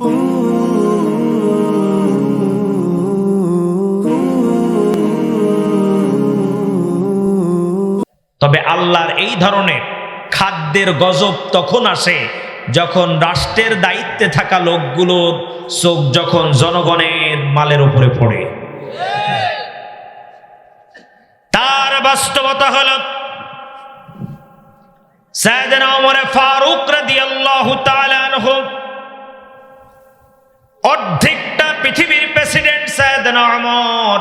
তবে আল্লাহর এই ধরনের খাদ্যের গজব তখন আসে যখন রাষ্ট্রের দায়িত্বে থাকা লোকগুলোর চোখ যখন জনগণের মালের উপরে পড়ে। তার বাস্তবতা হল সাইয়েদনা ওমরে ফারুক রাদিয়াল্লাহু তাআলা আনহু অর্ধেকটা পৃথিবীর প্রেসিডেন্ট সাইয়েদনা ওমর।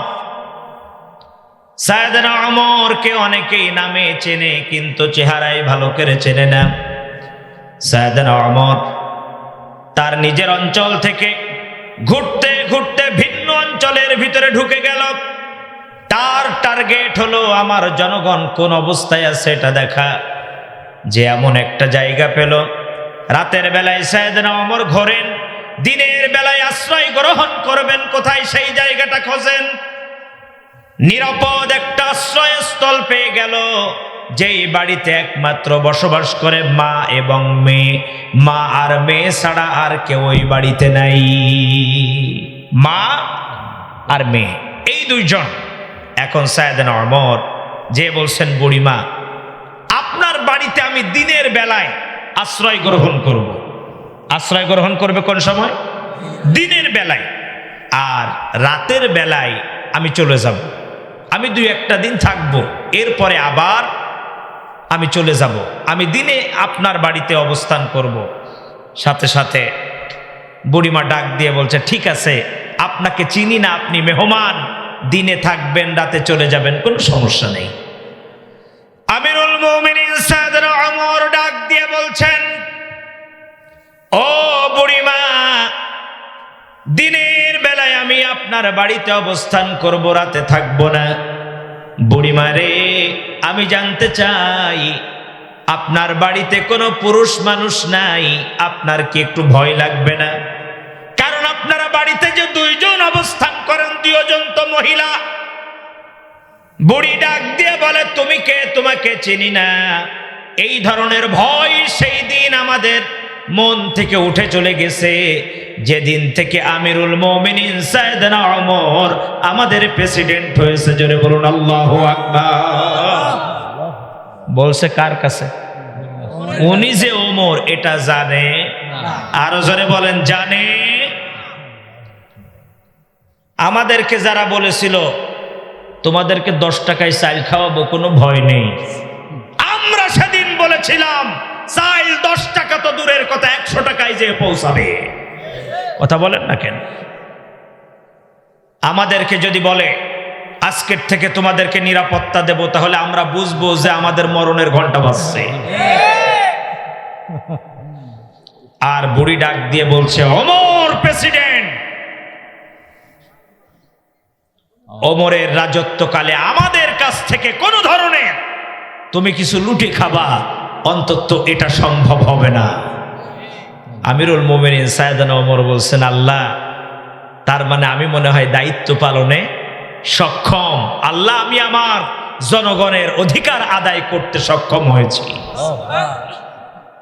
সায়দনা অমরকে অনেকেই নামে চেনে, কিন্তু চেহারায় ভালো করে চেনে না। সায়দনা অমর তার নিজের অঞ্চল থেকে ঘুরতে ঘুরতে ভিন্ন অঞ্চলের ভিতরে ঢুকে গেল। তার টার্গেট হলো, আমার জনগণ কোন অবস্থায় আছে এটা দেখা। যে এমন একটা জায়গা পেল। রাতের বেলায় সায়দনা অমর ঘোরেন। দিনের বেলায় আশ্রয় গ্রহণ করবেন, কোথায় সেই জায়গাটা খোঁজেন? নিরাপদ একটা আশ্রয়স্থল পেয়ে গেল, যেই বাড়িতে একমাত্র বসবাস করে মা এবং মেয়ে। মা আর মেয়ে ছাড়া আর কেউ ওই বাড়িতে নাই। মা আর মেয়ে, এই দুইজন। এখন সায়দান অমর যে বলছেন, বুড়িমা, আপনার বাড়িতে আমি দিনের বেলায় আশ্রয় গ্রহণ করব। আশ্রয় গ্রহণ করবে কোন সময়? দিনের বেলায়। আর রাতের বেলায় আমি চলে যাব। আমি দুই একটা দিন থাকব। এরপরে আবার আমি চলে যাব। আমি দিনে আপনার বাড়িতে অবস্থান করব। সাথে সাথে বুড়িমা ডাক দিয়ে বলছে, ঠিক আছে, আপনাকে চিনি না, আপনি মেহমান। দিনে থাকবেন, রাতে চলে যাবেন, কোনো সমস্যা নেই। আমিরুল মুমিনিন আপনার বাড়িতে অবস্থান করব, রাতে থাকব না। বুড়িমা রে, আমি জানতে চাই, আপনার বাড়িতে কোনো পুরুষ মানুষ নাই, আপনার কি একটু ভয় লাগবে না? কারণ আপনারা বাড়িতে যে দুইজন অবস্থান করেন দুজন তো মহিলা। বুড়ি ডাক দিয়ে বলে, তুমি কে? তোমাকে চিনি না। এই ধরনের ভয় সেই দিন আমাদের মন থেকে উঠে চলে গেছে। যেদিন থেকে আমিরুল মোমিনিন সাইয়েদনা ওমর আমাদের প্রেসিডেন্ট হয়েছে, জোরে বলুন, আল্লাহ বলছে কার কাছে? উনি যে ওমর এটা জানে। আরও জোরে বলেন, জানে। আমাদেরকে যারা বলেছিল, তোমাদেরকে দশ টাকায় চাল খাওয়াবো, কোনো ভয় নেই। আমরা সেদিন বলেছিলাম চাল দশ টাকা তো দূরের কথা, একশো টাকায় যে পৌঁছাবে। কথা বলেন না কেন? আমাদেরকে যদি বলে, আজকের থেকে তোমাদেরকে নিরাপত্তা দেব, তাহলে আমরা বুঝব যে আমাদের মরণের ঘণ্টা বাজছে। আর বুড়ি ডাক দিয়ে বলছে অমর প্রেসিডেন্ট! অমরের রাজত্বকালে আমাদের কাছ থেকে কোনো ধরনের তুমি কিছু লুটে খাবা। অন্তত এটা সম্ভব হবে না। আমিরুল মোমিনিন সায়দান ওমর বলছেন, আল্লাহ, তার মানে আমি মনে হয় দায়িত্ব পালনে সক্ষম। আল্লাহ, আমি আমার জনগণের অধিকার আদায় করতে সক্ষম হয়েছি।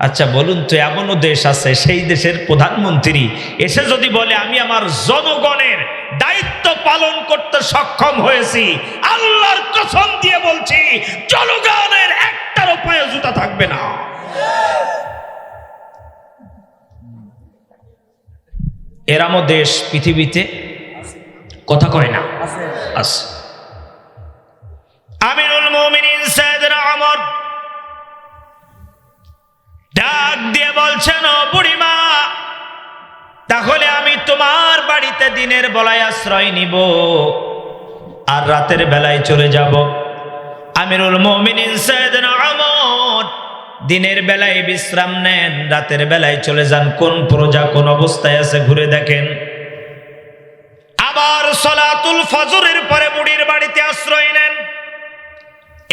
আচ্ছা বলুন তো, এমনও দেশ আছে, সেই দেশের প্রধানমন্ত্রী এসে যদি বলে, আমি আমার জনগণের দায়িত্ব পালন করতে সক্ষম হয়েছি, আল্লাহর কসম দিয়ে বলছি, জনগণের উপায় জুতা থাকবে না। এরামও দেশ পৃথিবীতে কথা কয় না। আমিরুল মুমিনিন সাইয়েদনা ওমর ডাক দিয়ে বলছেন, ও বুড়িমা, তাহলে আমি তোমার বাড়িতে দিনের বেলায় আশ্রয় নিব আর রাতের বেলায় চলে যাব। আমিরুল মুমিনিন সাইয়েদনা ওমর দিনের বেলায় বিশ্রাম নেন, রাতের বেলায় চলে যান। কোন প্রজা, কোন অবস্থায় আছে ঘুরে দেখেন। আবার সলাতুল ফজরের পরে বুড়ির বাড়িতে আশ্রয় নেন।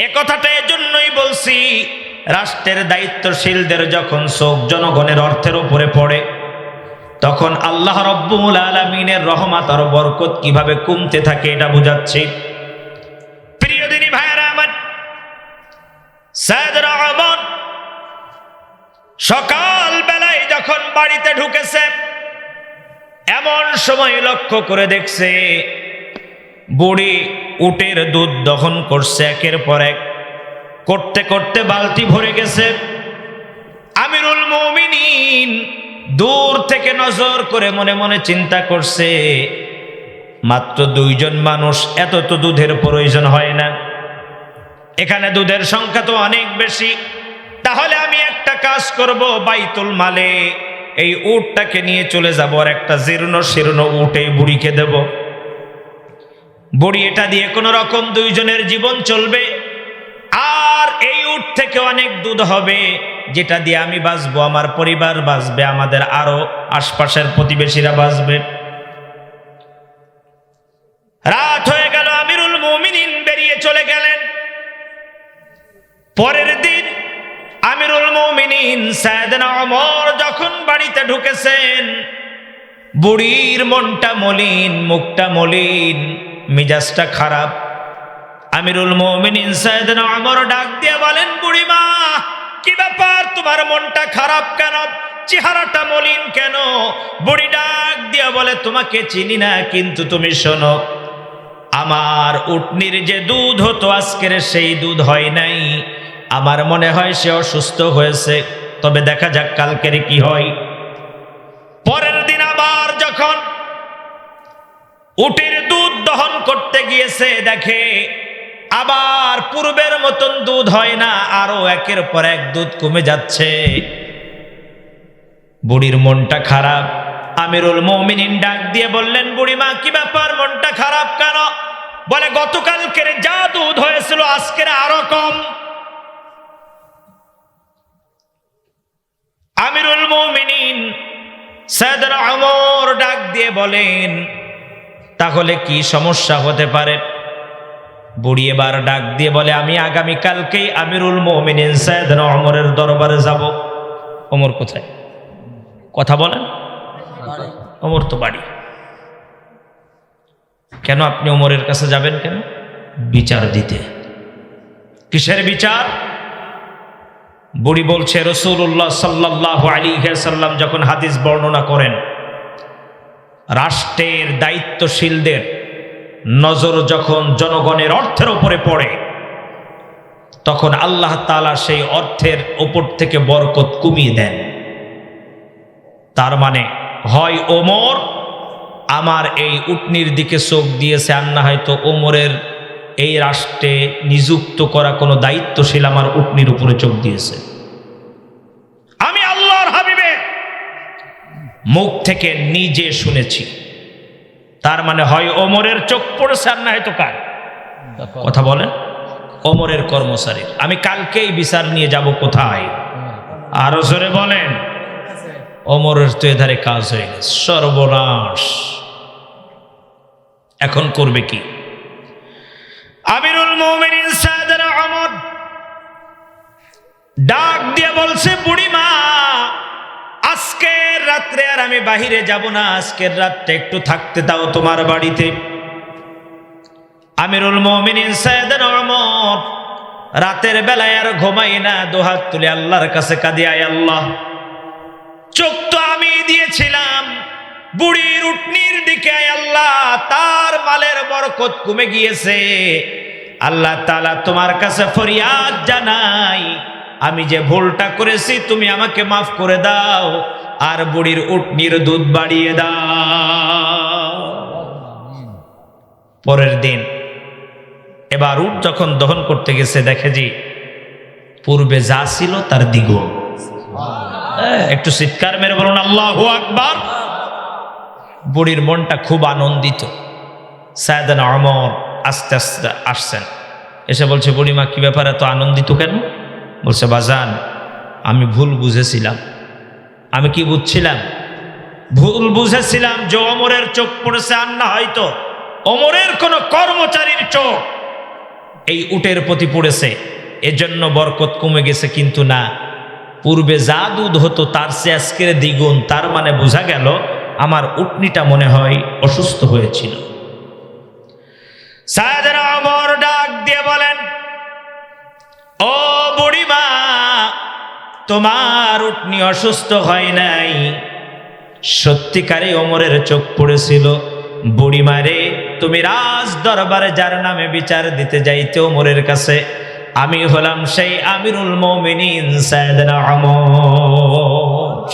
এ কথাটা এজন্যই বলছি, রাষ্ট্রের দায়িত্বশীলদের যখন শোক জনগণের অর্থের উপরে পড়ে, তখন আল্লাহ রব্বুল আলমিনের রহমাত আর বরকত কীভাবে কমতে থাকে এটা বোঝাচ্ছি। সকাল বেলায় যখন বাড়িতে ঢুকেছে, এমন সময় লক্ষ্য করে দেখছে, বুড়ি উটের দুধ দহন করছে একের পর এক। করতে করতে বালতি ভরে গেছে। আমিরুল মমিনিন দূর থেকে নজর করে মনে মনে চিন্তা করছে, মাত্র দুইজন মানুষ, এত তো দুধের প্রয়োজন হয় না। এখানে দুধের সংখ্যা তো অনেক বেশি। তাহলে আমি কাজ করব বাইতুল মালে। এই উটটাকে নিয়ে চলে যাব আর একটা জীর্ণ শীর্ণ এই বুড়িকে দেব। বুড়ি এটা দিয়ে কোনো রকম দুইজনের জীবন চলবে। আর এই উট থেকে অনেক দুধ হবে, যেটা দিয়ে আমি বাঁচবো, আমার পরিবার বাঁচবে, আমাদের আরও আশপাশের প্রতিবেশীরা বাঁচবে। রাত হয়ে গেল, আমিরুল মুমিনিন বেরিয়ে চলে গেলেন। আমিরুল মুমিনিন সায়দনা অমর যখন বাড়িতে ঢুকেছেন, বুড়ির মনটা মলিন, মুখটা মলিন, মিজাজটা খারাপ। আমিরুল মোমিনিন সাইয়েদনা অমর ডাক দিয়ে বলেন, বুড়িমা, কি ব্যাপার? তোমার মনটা খারাপ কেন? চেহারাটা মলিন কেন? বুড়ি ডাক দিয়ে বলে, তোমাকে চিনি না, কিন্তু তুমি শোনো, আমার উটনির যে দুধ হতো আজকের সেই দুধ হয় নাই। আমার মনে হয় সে অসুস্থ হয়েছে। তবে দেখা যাক কালকের কি হয়। পরের দিন আবার যখন উটের দুধ দহন করতে গিয়েছে, দেখে আবার পূর্বের মতন দুধ হয় না আরও একের পর এক দুধ কমে যাচ্ছে। বুড়ির মনটা খারাপ। আমিরুল মমিনিন ডাক দিয়ে বললেন বুড়িমা কি ব্যাপার? মনটা খারাপ কেন? বলে, গতকালকের যা দুধ হয়েছিল, আজকের আরও কম। সৈয়দনা অমর ডাক দিয়ে বলেন, তাহলে কি সমস্যা হতে পারে? বুড়ি এবার ডাক দিয়ে বলে, আমি আগামী কালকেই আমিরুল মোমিনিন সৈয়দনা অমরের দরবারে যাব। অমর কোথায়? কথা বলেন। অমর তো বাড়ি। কেন আপনি অমরের কাছে যাবেন কেন? বিচার দিতে। কিসের বিচার? বুড়ি বলছে রসুল্লাহ সাল্লাহ আলী সাল্লাম যখন হাদিস বর্ণনা করেন, রাষ্ট্রের দায়িত্বশীলদের নজর যখন জনগণের অর্থের ওপরে পড়ে, তখন আল্লাহ তালা সেই অর্থের ওপর থেকে বরকত কমিয়ে দেন। তার মানে হয় ওমর, আমার এই উটনির দিকে চোখ দিয়েছে, আর না হয়তো ওমরের এই রাষ্ট্রে নিযুক্ত করা কোনো দায়িত্বশীল আমার উটনির উপরে চোখ দিয়েছে। আমি আল্লাহর হাবিবের মুখ থেকে নিজে শুনেছি। তার মানে হয় ওমরের চোখ পড়েছে আর না হয়তো কার? কথা বলেন। ওমরের কর্মচারীর আমি কালকেই বিচার নিয়ে যাব কোথায়? আরও জোরে বলেন। অমরের তো এধারে কাজ হয়ে গেছে। সর্বনাশ। এখন করবে কি? অমর ডাক দিয়ে বলছে বুড়িমা আজকের রাত্রে আর আমি বাহিরে যাব না, আজকের রাতটা একটু থাকতে দাও তোমার বাড়িতে। আমিরুল ওমর রাতের বেলায় আর ঘুমাই না দোহাত তুলে আল্লাহর কাছে কাঁদি আয় আল্লাহ। চোখ তো আমি দিয়েছিলাম, বুড়ির উটনির দিকে আল্লাহ, তার মালের বরকত কমে গিয়েছে। আল্লাহ তালা তোমার কাছে ফরিয়াদ জানাই। আমি যে ভুলটা করেছি তুমি আমাকে মাফ করে দাও আর বুড়ির উটনির দুধ বাড়িয়ে দাও। পরের দিন এবার উট যখন দহন করতে গেছে দেখে যে পূর্বে যা ছিল তার দ্বিগুণ। হ্যাঁ, একটু চিৎকার মেরে বলুন আল্লাহ আকবার! বুড়ির মনটা খুব আনন্দিত। সায়দান অমর আস্তে আস্তে আসছেন। এসে বলছে, বুড়িমা, কি ব্যাপারে এত আনন্দিত কেন? বলছে, বাজান, আমি ভুল বুঝেছিলাম। আমি কি বুঝছিলাম? ভুল বুঝেছিলাম যে অমরের চোখ পড়েছে আর না হয়তো। অমরের কোনো কর্মচারীর চোখ এই উটের প্রতি পড়েছে। এজন্য বরকত কমে গেছে, কিন্তু না। পূর্বে যা দুধ হতো তার সে আজকের দ্বিগুণ, তার মানে বোঝা গেল, আমার উটনিটা মনে হয় অসুস্থ হয়েছিল। সায়দানা অমর ডাক দিয়ে বলেন, ও বুড়িমা, তোমার উটনি অসুস্থ হয় নাই? সত্যিকারে ওমরের চোখ পড়েছিল। বুড়ি মারে তুমি রাজ দরবারে যার নামে বিচার দিতে যাইতে ওমরের কাছে, আমি হলাম সেই আমিরুল মমিনিন সাইয়েদনা ওমর